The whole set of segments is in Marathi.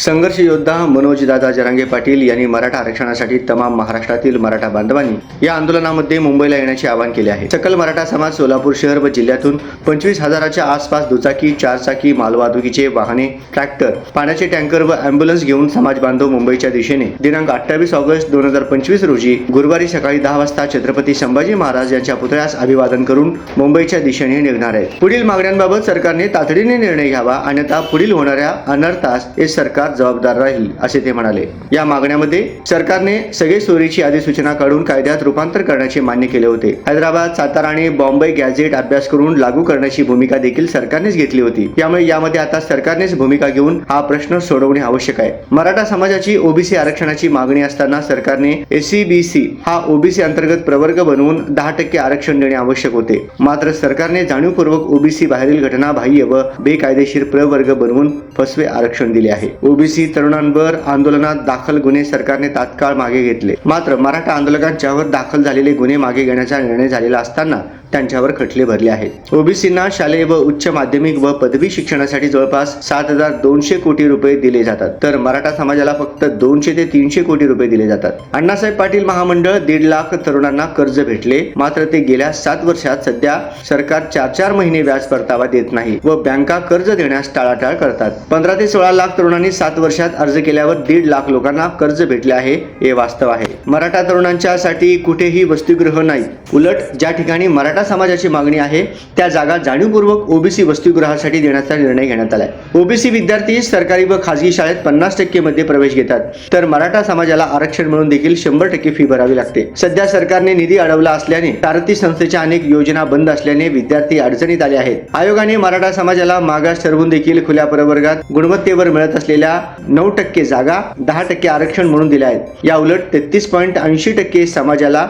संघर्ष योद्धा मनोजदादा जरांगे पाटील यांनी मराठा आरक्षणासाठी तमाम महाराष्ट्रातील मराठा बांधवांनी या आंदोलनामध्ये मुंबईला येण्याचे आवाहन केले आहे. सकल मराठा समाज सोलापूर शहर व जिल्ह्यातून पंचवीस हजाराच्या आसपास दुचाकी चारचाकी मालवाहतुकीचे वाहने ट्रॅक्टर पाण्याचे टँकर व अँब्युलन्स घेऊन समाज बांधव मुंबईच्या दिशेने दिनांक अठ्ठावीस ऑगस्ट दोन हजार पंचवीस रोजी गुरुवारी सकाळी दहा वाजता छत्रपती संभाजी महाराज यांच्या पुतळ्यास अभिवादन करून मुंबईच्या दिशेने निघणार आहेत. पुढील मागण्यांबाबत सरकारने तातडीने निर्णय घ्यावा अन्यथा पुढील होणाऱ्या अनर्थास हे सरकार सरकार जबाबदार राहील असे ते म्हणाले. या मागण्यामध्ये सरकारने सगळे चोरीची अधिसूचना काढून कायद्यात रूपांतर करण्याचे मान्य केले होते. हैदराबाद सातारा आणि बॉम्बे गॅझेट अभ्यास करून लागू करण्याची भूमिका देखील सरकारनेच घेतली होती. त्यामुळे यामध्ये आता सरकारनेच भूमिका घेऊन हा प्रश्न सोडवणे आवश्यक आहे. मराठा समाजाची ओबीसी आरक्षणाची मागणी असताना सरकारने एससीबीसी हा ओबीसी अंतर्गत प्रवर्ग बनवून दहा टक्के आरक्षण देणे आवश्यक होते. मात्र सरकारने जाणीवपूर्वक ओबीसी बाहेरील घटना बाह्य व बेकायदेशीर प्रवर्ग बनवून फसवे आरक्षण दिले आहे. ओबीसी तरुणांवर आंदोलनात दाखल गुन्हे सरकारने तात्काळ मागे घेतले. मात्र मराठा आंदोलकांच्यावर दाखल झालेले गुन्हे मागे घेण्याचा निर्णय झालेला असताना त्यांच्यावर खटले भरले आहेत. ओबीसींना शालेय व उच्च माध्यमिक व पदवी शिक्षणासाठी जवळपास सात हजार दोनशे कोटी रुपये दिले जातात. तर मराठा समाजाला फक्त दोनशे ते तीनशे कोटी रुपये दिले जातात. अण्णासाहेब पाटील महामंडळ दीड लाख तरुणांना कर्ज भेटले. मात्र ते गेल्या सात वर्षात सध्या सरकार चार चार महिने व्याज परतावा देत नाही व बँका कर्ज देण्यास टाळाटाळ करतात. पंधरा ते सोळा लाख तरुणांनी सात सात वर्षात अर्ज केल्यावर दीड लाख लोकांना कर्ज भेटले आहे हे वास्तव आहे. मराठा तरुणांच्यासाठी कुठेही वसतिगृह नाही. उलट ज्या ठिकाणी मराठा समाजाची मागणी आहे त्या जागा जाणीवपूर्वक ओबीसी वसतिगृहासाठी देण्याचा निर्णय घेण्यात आलाय. ओबीसी विद्यार्थी सरकारी व खाजगी शाळेत पन्नास टक्के मध्ये प्रवेश घेतात. तर मराठा समाजाला आरक्षण मिळून देखील शंभर टक्के फी भरावी लागते. सध्या सरकारने निधी अडवला असल्याने सारथी संस्थेच्या अनेक योजना बंद असल्याने विद्यार्थी अडचणीत आले आहेत. आयोगाने मराठा समाजाला मागास ठरवून देखील खुल्या प्रवर्गात गुणवत्तेवर मिळत असलेल्या नऊ टक्के जागा दहा टक्के आरक्षण म्हणून दिल्या आहेत. या उलट तेहतीस पॉईंट ऐंशी टक्के समाजाला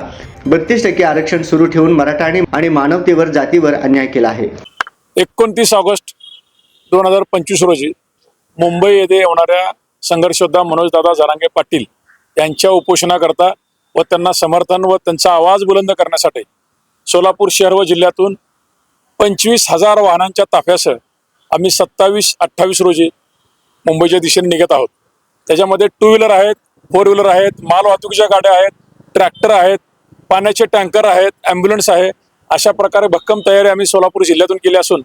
बत्तीस टक्के आरक्षण सुरू ठेवून मराठा आणि- आणि मानवतेवर जातीवर अन्याय केला आहे. एकोणतीस ऑगस्ट दोन हजार पंचवीस रोजी मुंबई येथे होणाऱ्या संघर्षयोद्धा मनोजदादा जरांगे पाटील यांच्या उपोषणाकरता व त्यांना समर्थन व त्यांचा आवाज बुलंद करण्यासाठी सोलापूर शहर व जिल्ह्यातून पंचवीस हजार वाहनांच्या ताफ्यासह आम्ही सत्तावीस अठ्ठावीस रोजी मुंबईच्या दिशेने निघत आहोत. त्याच्यामध्ये टू व्हीलर आहेत फोर व्हीलर आहेत माल वाहतुकीच्या गाड्या आहेत ट्रॅक्टर आहेत पाण्याचे टँकर आहेत ॲम्ब्युलन्स आहे. अशा प्रकारे भक्कम तयारी आम्ही सोलापूर जिल्ह्यातून केली असून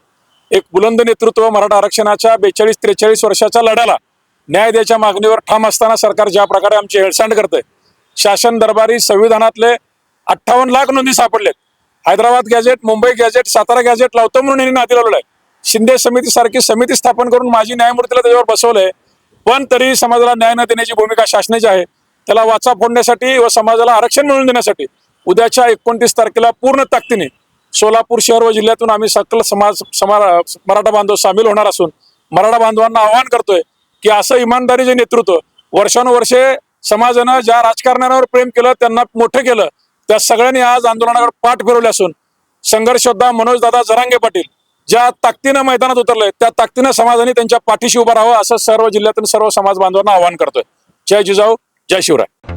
एक बुलंद नेतृत्व मराठा आरक्षणाच्या बेचाळीस त्रेचाळीस वर्षाच्या लढ्याला न्याय द्यायच्या मागणीवर ठाम असताना सरकार ज्या प्रकारे आमची हेळसांड करतंय शासन दरबारी संविधानातले अठ्ठावन्न लाख नोंदी सापडलेत. Hyderabad gazette Mumbai gazette Satara gazette लावतो म्हणून यांनी नादी लावलेलं आहे. शिंदे समिती सारखी समिती स्थापन करून माझी न्यायमूर्तीला त्याच्यावर बसवलंय. पण तरी समाजाला न्याय न देण्याची भूमिका शासनाची आहे. त्याला वाचा फोडण्यासाठी व समाजाला आरक्षण मिळवून देण्यासाठी उद्याच्या एकोणतीस तारखेला पूर्ण ताकदीने सोलापूर शहर व जिल्ह्यातून आम्ही सकल समाज समा मराठा बांधव सामील होणार असून मराठा बांधवांना आवाहन करतोय की असं इमानदारीचे नेतृत्व वर्षानुवर्षे समाजानं ज्या राजकारण्यांवर प्रेम केलं त्यांना मोठं केलं त्या सगळ्यांनी आज आंदोलनाकडे पाठ फिरवले असून संघर्षोद्धा मनोजदादा जरांगे पाटील ज्या ताकदीनं मैदानात उतरलंय त्या ताकदीनं समाजाने त्यांच्या पाठीशी उभं राहावं असं सर्व जिल्ह्यातून सर्व समाज बांधवांना आवाहन करतोय. जय जिजाऊ जय शिवराय.